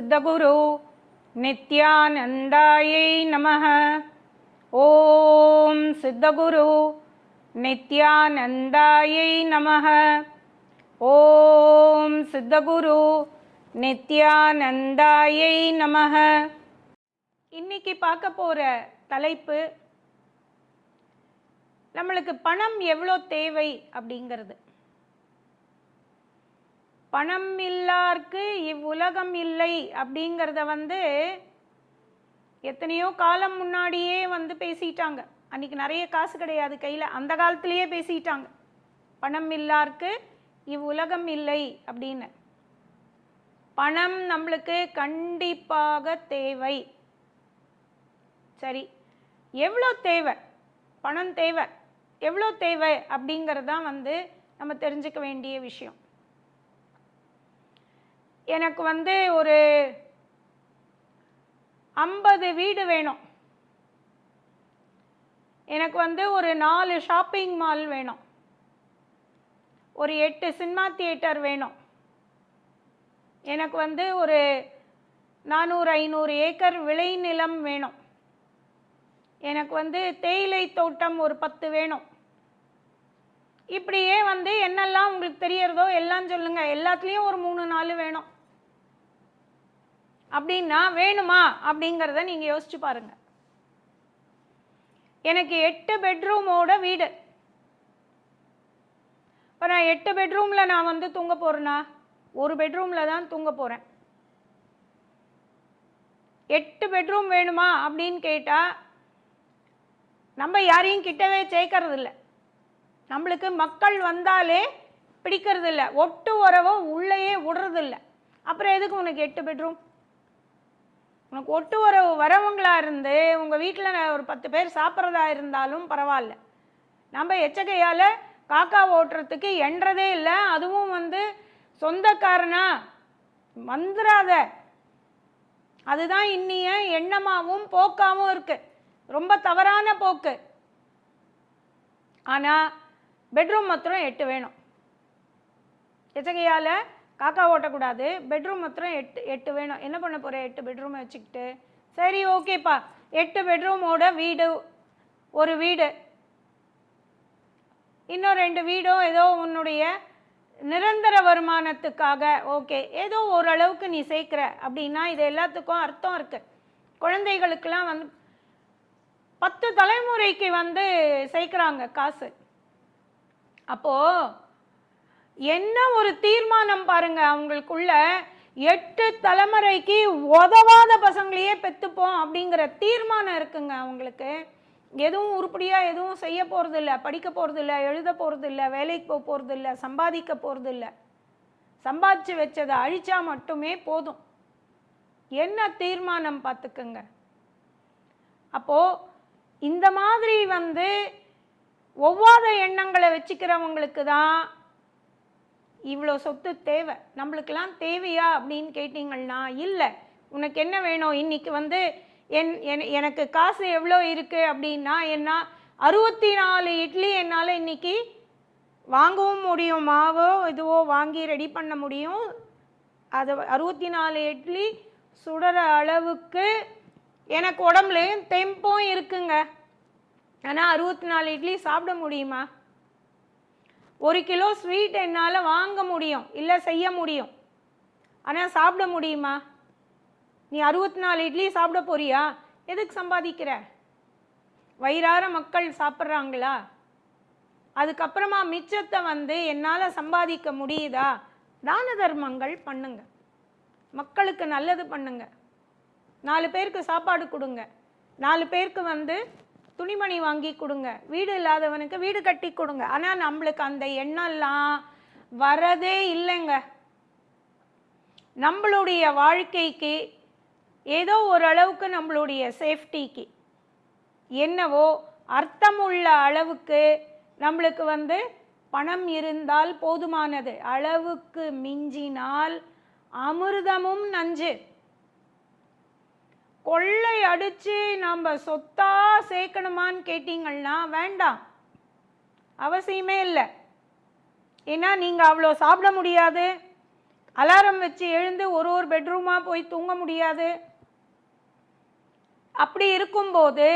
சித்தகுரு நித்யானந்தாயை நம ஓம் சித்தகுரு நித்யானந்தாயை நம ஓம் சித்தகுரு நித்யானந்தாயை நம இன்னைக்கு பார்க்க போகிற தலைப்பு நம்மளுக்கு பணம் எவ்வளோ தேவை அப்படிங்கிறது. பணம் இல்லார்க்கு இவ்வுலகம் இல்லை அப்படிங்கிறத வந்து எத்தனையோ காலம் முன்னாடியே வந்து பேசிட்டாங்க. அன்னைக்கு நிறைய காசு கிடையாது கையில். அந்த காலத்திலேயே பேசிட்டாங்க. பணம் இல்லார்க்கு இவ்வுலகம் இல்லை அப்படின்னு. பணம் நம்மளுக்கு கண்டிப்பாக தேவை. சரி எவ்வளோ தேவை? பணம் தேவை. எவ்வளோ தேவை அப்படிங்கிறது தான் வந்து நம்ம தெரிஞ்சுக்க வேண்டிய விஷயம். எனக்கு வந்து ஒரு ஐம்பது வீடு வேணும். எனக்கு வந்து ஒரு நாலு ஷாப்பிங் மால் வேணும். ஒரு எட்டு சினிமா தியேட்டர் வேணும். எனக்கு வந்து ஒரு நானூறு ஐநூறு ஏக்கர் விளைநிலம் வேணும். எனக்கு வந்து தேயிலை தோட்டம் ஒரு பத்து வேணும். இப்படியே வந்து என்னெல்லாம் உங்களுக்கு தெரியறதோ எல்லாம் சொல்லுங்கள் எல்லாத்துலேயும் ஒரு மூணு நாலு வேணும். அப்படின்னா வேணுமா அப்படிங்கிறத நீங்கள் யோசிச்சு பாருங்க. எனக்கு எட்டு பெட்ரூமோட வீடு. இப்போ நான் எட்டு பெட்ரூமில் நான் வந்து தூங்க போகிறேன்னா ஒரு பெட்ரூமில் தான் தூங்க போகிறேன் எட்டு பெட்ரூம் வேணுமா அப்படின்னு கேட்டால் நம்ம யாரையும் கிட்டவே சேர்க்கறது இல்லை நம்மளுக்கு மக்கள் வந்தாலே பிடிக்கிறது இல்லை ஒட்டு உறவோ உள்ளேயே விடுறதில்ல. அப்புறம் எதுக்கு உனக்கு எட்டு பெட்ரூம் உனக்கு ஒட்டு உறவு வரவங்களா இருந்து உங்கள் வீட்டில் ஒரு பத்து பேர் சாப்பிட்றதா இருந்தாலும் பரவாயில்ல. நம்ம எச்சகையால் காக்கா ஓட்டுறதுக்கு என்றதே இல்லை அதுவும் வந்து சொந்தக்காரனா? வந்துடாத அதுதான் இன்னிய எண்ணமாகவும் போக்காகவும் இருக்கு. ரொம்ப தவறான போக்கு. ஆனால் பெட்ரூம் மாத்திரம் எட்டு வேணும். எச்சகையால் காக்கா ஓட்டக்கூடாது. பெட்ரூம் மாத்திரம் எட்டு எட்டு வேணும். என்ன பண்ண போகிற எட்டு பெட்ரூமை வச்சுக்கிட்டு. சரி ஓகேப்பா எட்டு பெட்ரூமோட வீடு ஒரு வீடு. இன்னும் ரெண்டு வீடும் ஏதோ உன்னுடைய நிரந்தர வருமானத்துக்காக ஓகே ஏதோ ஓரளவுக்கு நீ சேர்க்குற அப்படின்னா இது எல்லாத்துக்கும் அர்த்தம் இருக்குது குழந்தைகளுக்கெல்லாம் வந்து பத்து தலைமுறைக்கு வந்து சேர்க்குறாங்க காசு. அப்போ என்ன ஒரு தீர்மானம் பாருங்க அவங்களுக்குள்ள? எட்டு தலைமுறைக்கு உதவாத பசங்களையே பெற்றுப்போம் அப்படிங்கிற தீர்மானம் இருக்குங்க அவங்களுக்கு. எதுவும் உருப்படியாக எதுவும் செய்ய போகிறதில்ல படிக்க போகிறதில்ல எழுத போகிறதில்ல வேலைக்கு போக போகிறதில்ல சம்பாதிக்க போகிறதில்ல சம்பாதிச்சு வச்சதை அழிச்சா மட்டுமே போதும். என்ன தீர்மானம் பார்த்துக்குங்க? அப்போது இந்த மாதிரி வந்து ஒவ்வாத எண்ணங்களை வச்சுக்கிறவங்களுக்கு தான் இவ்வளோ சொத்து தேவை. நம்மளுக்கெல்லாம் தேவையா அப்படின்னு கேட்டிங்கன்னா இல்லை. உனக்கு என்ன வேணும்? இன்றைக்கி வந்து என் என் எனக்கு காசு எவ்வளோ இருக்குது அப்படின்னா என்ன அறுபத்தி நாலு இட்லி என்னால் இன்னைக்கு வாங்கவும் முடியும். மாவோ இதுவோ வாங்கி ரெடி பண்ண முடியும். அது அறுபத்தி நாலு இட்லி சுடுற அளவுக்கு எனக்கு உடம்புலையும் தெம்பும் இருக்குங்க. ஆனால் அறுபத்தி நாலு இட்லி சாப்பிட முடியுமா? ஒரு கிலோ ஸ்வீட் என்னால் வாங்க முடியும் இல்லை செய்ய முடியும். ஆனால் சாப்பிட முடியுமா? நீ அறுபத்தி நாலு இட்லி சாப்பிட போறியா? எதுக்கு சம்பாதிக்கிற? வயிறார மக்கள் சாப்பிட்றாங்களா? அதுக்கப்புறமா மிச்சத்தை வந்து என்னால் சம்பாதிக்க முடியுதா? தான தர்மங்கள் பண்ணுங்க. மக்களுக்கு நல்லது பண்ணுங்க. நாலு பேருக்கு சாப்பாடு கொடுங்க. நாலு பேருக்கு வந்து துணிமணி வாங்கி கொடுங்க. வீடு இல்லாதவனுக்கு வீடு கட்டி கொடுங்க. ஆனால் நம்மளுக்கு அந்த எண்ணம்லாம் வரதே இல்லைங்க. நம்மளுடைய வாழ்க்கைக்கு ஏதோ ஓரளவுக்கு நம்மளுடைய சேஃப்டிக்கு என்னவோ அர்த்தமுள்ள அளவுக்கு நம்மளுக்கு வந்து பணம் இருந்தால் போதுமானது. அளவுக்கு மிஞ்சினால் அமிர்தமும் நஞ்சு. கொள்ளை அடிச்சு நம்ம சொத்தா சேர்க்கணுமான்னு கேட்டிங்கன்னா வேண்டாம். அவசியமே இல்லை. ஏன்னா நீங்கள் அவ்வளோ சாப்பிட முடியாது. அலாரம் வச்சு எழுந்து ஒரு ஒரு பெட்ரூமாக போய் தூங்க முடியாது. அப்படி இருக்கும்போது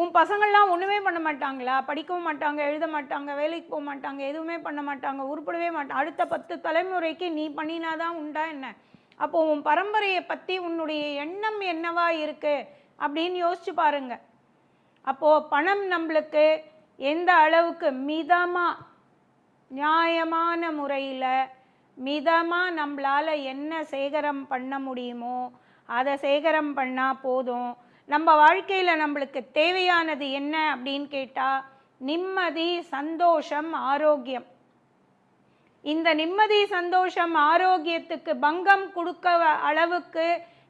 உன் பசங்கள்லாம் ஒன்றுமே பண்ண மாட்டாங்களா? படிக்கவும் மாட்டாங்க எழுத மாட்டாங்க வேலைக்கு போக மாட்டாங்க எதுவுமே பண்ண மாட்டாங்க உருப்படவே மாட்டாங்க அடுத்த பத்து தலைமுறைக்கு நீ பண்ணினாதான் உண்டா என்ன? அப்போ உன் பரம்பரையை பற்றி உன்னுடைய எண்ணம் என்னவா இருக்கு அப்படின்னு யோசிச்சு பாருங்க. அப்போ பணம் நம்மளுக்கு எந்த அளவுக்கு மிதமாக நியாயமான முறையில் மிதமாக நம்மளால் என்ன சேகரம் பண்ண முடியுமோ அதை சேகரம் பண்ணால் போதும். நம்ம வாழ்க்கையில் நம்மளுக்கு தேவையானது என்ன அப்படின்னு கேட்டால் நிம்மதி சந்தோஷம் ஆரோக்கியம். இந்த நிம்மதி சந்தோஷம் ஆரோக்கியத்துக்கு பங்கம் கொடுக்க அளவுக்கு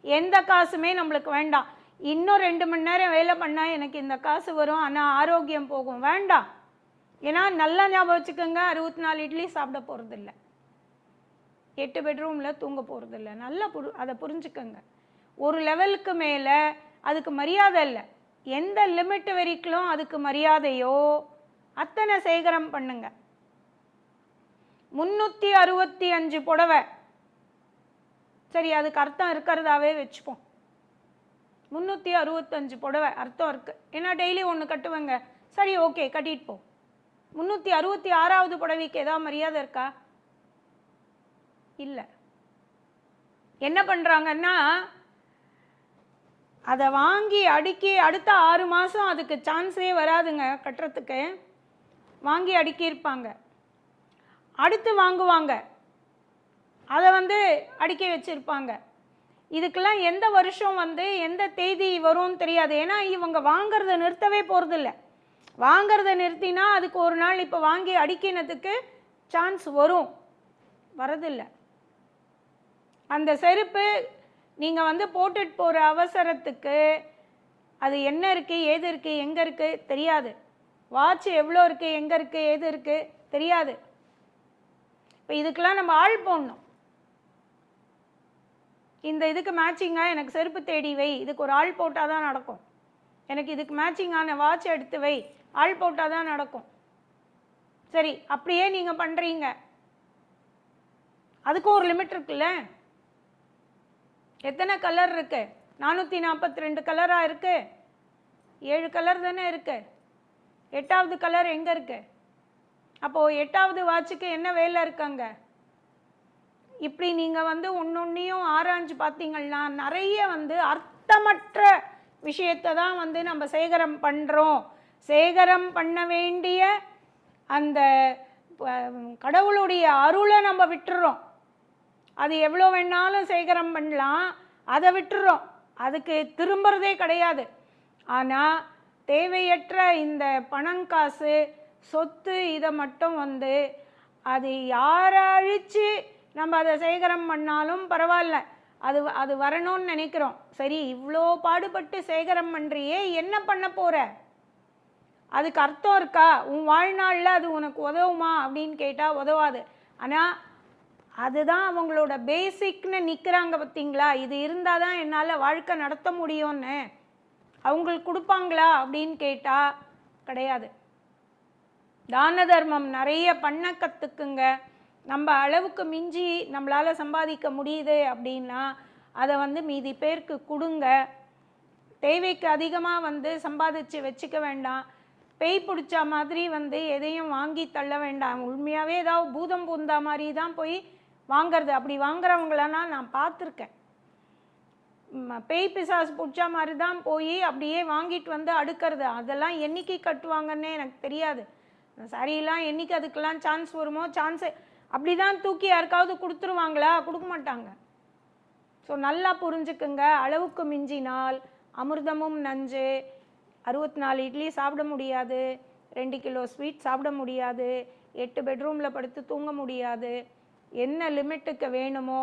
எந்த காசுமே நம்மளுக்கு வேண்டாம். இன்னும் ரெண்டு மணி நேரம் வேலை பண்ணால் எனக்கு இந்த காசு வரும் ஆனால் ஆரோக்கியம் போகும். வேண்டாம். ஏன்னா நல்லா ஞாபகம் வச்சுக்கோங்க அறுபத்தி நாலு இட்லி சாப்பிட போகிறதில்ல எட்டு பெட்ரூமில் தூங்க போகிறதில்ல நல்லா புரி அதை புரிஞ்சுக்கோங்க. ஒரு லெவலுக்கு மேலே அதுக்கு மரியாதை இல்லை. எந்த லிமிட் வரைக்கும் அதுக்கு மரியாதையோ அத்தனை சேகரம் பண்ணுங்கள் முந்நூற்றி அறுபத்தி அஞ்சு புடவை. சரி அதுக்கு அர்த்தம் இருக்கிறதாவே வச்சுப்போம். முந்நூற்றி அறுபத்தஞ்சு புடவை அர்த்தம் இருக்குது ஏன்னா டெய்லி ஒன்று கட்டுவேங்க. சரி ஓகே கட்டிட்டு போ. முந்நூற்றி அறுபத்தி ஆறாவது புடவைக்கு ஏதாவது மரியாதை இருக்கா? இல்லை. என்ன பண்ணுறாங்கன்னா அதை வாங்கி அடுக்கி அடுத்த ஆறு மாதம் அதுக்கு சான்ஸே வராதுங்க கட்டுறதுக்கு. வாங்கி அடுக்கியிருப்பாங்க. அடுத்து வாங்குவாங்க. அதை வந்து அடுக்கி வச்சுருப்பாங்க. இதுக்கெல்லாம் எந்த வருஷம் வந்து எந்த தேதி வரும்னு தெரியாது. ஏன்னா இவங்க வாங்கிறத நிறுத்தவே போகிறதில்ல வாங்கிறத நிறுத்தினா அதுக்கு ஒரு நாள் இப்போ வாங்கி அடிக்கினதுக்கு சான்ஸ் வரும். வரதில்லை. அந்த செருப்பு நீங்கள் வந்து போட்டுட்டு போகிற அவசரத்துக்கு அது என்ன இருக்குது ஏது இருக்குது எங்கே இருக்குது தெரியாது. வாட்ச் எவ்வளோ இருக்குது எங்கே இருக்குது ஏது இருக்குது தெரியாது. இப்போ இதுக்கெல்லாம் நம்ம ஆள் போடணும். இந்த இதுக்கு மேட்சிங்காக எனக்கு செருப்பு தேடி வை. இதுக்கு ஒரு ஆள் போட்டால் தான் நடக்கும். எனக்கு இதுக்கு மேட்சிங்கான வாட்ச் எடுத்து வை. ஆள் போட்டால் தான் நடக்கும். சரி அப்படியே நீங்கள் பண்ணுறீங்க அதுக்கும் ஒரு லிமிட் இருக்குல்ல? எத்தனை கலர் இருக்கு? நானூற்றி நாற்பத்தி ரெண்டு கலராக இருக்குது ஏழு கலர் தானே இருக்கு. எட்டாவது கலர் எங்கே இருக்குது அப்போது எட்டாவது வாட்சுக்கு என்ன வேலை இருக்காங்க? இப்படி நீங்கள் வந்து ஒன்னொன்னையும் ஆராய்ஞ்சு பார்த்தீங்கன்னா நிறைய வந்து அர்த்தமற்ற விஷயத்தை தான் வந்து நம்ம சேகரம் பண்ணுறோம் சேகரம் பண்ண வேண்டிய அந்த கடவுளுடைய அருளை நம்ம விட்டுறோம். அது எவ்வளோ வேணாலும் சேகரம் பண்ணலாம் அதை விட்டுறோம். அதுக்கு திரும்புறதே கிடையாது. ஆனால் தேவையற்ற இந்த பணம் காசு சொத்து இதை மட்டும் வந்து அது யாரை அழித்து நம்ம அதை சேகரம் பண்ணாலும் பரவாயில்ல. அது அது வரணும்னு நினைக்கிறோம். சரி இவ்வளோ பாடுபட்டு சேகரம் பண்ணுறியே என்ன பண்ண போகிற அதுக்கு அர்த்தம் இருக்கா? உன் வாழ்நாளில் அது உனக்கு உதவுமா? அப்படின்னு கேட்டால் உதவாது. ஆனால் அதுதான் அவங்களோட பேசிக்னு நிற்கிறாங்க பார்த்தீங்களா இது இருந்தால் தான் என்னால் வாழ்க்கை நடத்த முடியும்னு. அவங்களுக்கு கொடுப்பாங்களா? அப்படின்னு கேட்டால் கிடையாது. தான தர்மம் நிறைய பண்ண கற்றுக்குங்க நம்ம அளவுக்கு மிஞ்சி நம்மளால் சம்பாதிக்க முடியுது அப்படின்னா அதை வந்து மீதி பேருக்கு கொடுங்க. தேவைக்கு அதிகமாக வந்து சம்பாதிச்சு வச்சுக்க வேண்டாம். பேய் பிடிச்ச மாதிரி வந்து எதையும் வாங்கி தள்ள வேண்டாம். உண்மையாகவே ஏதாவது பூதம் பூந்தா மாதிரி தான் போய் வாங்குறது. அப்படி வாங்குறவங்களனா நான் பார்த்துருக்கேன். பேய் பிசாசு பிடிச்ச மாதிரி தான் போய் அப்படியே வாங்கிட்டு வந்து அடுக்கிறது. அதெல்லாம் என்னைக்கு கட்டுவாங்கன்னே எனக்கு தெரியாது. இந்த என்றைக்கு அதுக்கெல்லாம் சான்ஸ் வருமோ சான்ஸு அப்படி தான் தூக்கி யாருக்காவது கொடுத்துருவாங்களா? கொடுக்க மாட்டாங்க. ஸோ நல்லா புரிஞ்சுக்குங்க. அளவுக்கு மிஞ்சினால் அமிர்தமும் நஞ்சு. அறுபத்தி நாலு இட்லி சாப்பிட முடியாது. ரெண்டு கிலோ ஸ்வீட் சாப்பிட முடியாது. எட்டு பெட்ரூமில் படுத்து தூங்க முடியாது. என்ன லிமிட்டுக்கு வேணுமோ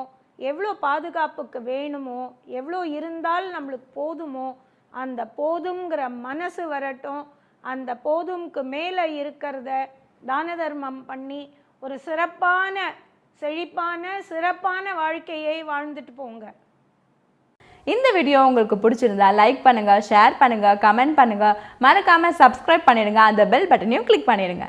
எவ்வளோ பாதுகாப்புக்கு வேணுமோ எவ்வளோ இருந்தால் நம்மளுக்கு போதுமோ அந்த போதுங்கிற மனசு வரட்டும். அந்த போதும்க்கு மேலே இருக்கிறத தான தர்மம் பண்ணி ஒரு சிறப்பான செழிப்பான சிறப்பான வாழ்க்கையை வாழ்ந்துட்டு போங்க. இந்த வீடியோ உங்களுக்கு பிடிச்சிருந்தா லைக் பண்ணுங்கள் ஷேர் பண்ணுங்கள் கமெண்ட் பண்ணுங்கள் மறக்காமல் சப்ஸ்கிரைப் பண்ணிடுங்க. அந்த பெல் பட்டனையும் கிளிக் பண்ணிடுங்க.